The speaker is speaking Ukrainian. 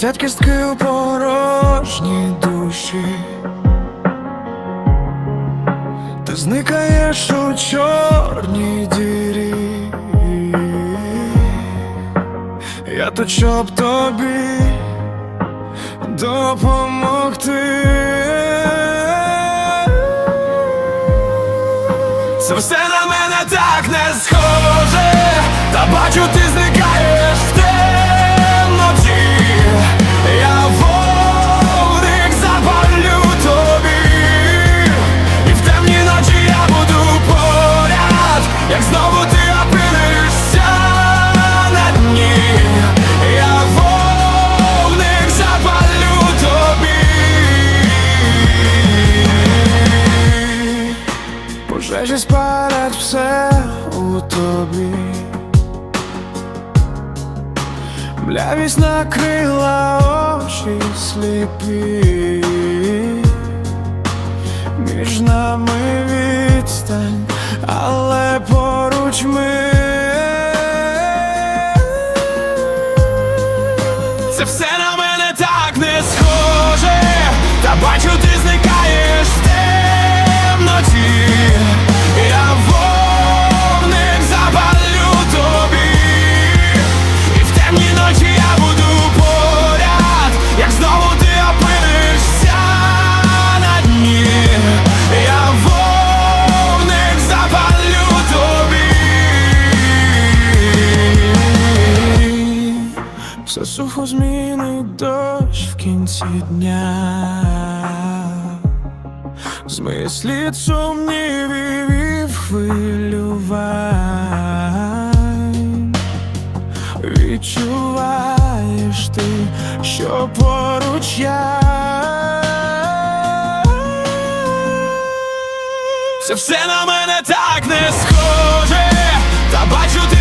Тят кістки у порожній душі. Ти зникаєш у чорній дірі. Я тут щоб тобі допомогти. Це все на мене так не схоже, та бачу, ти зникаєш Пожежі спалять все у тобі. Млявість накрила очі сліпі. Все сухо змінить дощ в кінці дня. Змиє слід сумнівів і хвилювань. Відчуваєш ти, що поруч я. Це все на мене так не схоже, та бачу,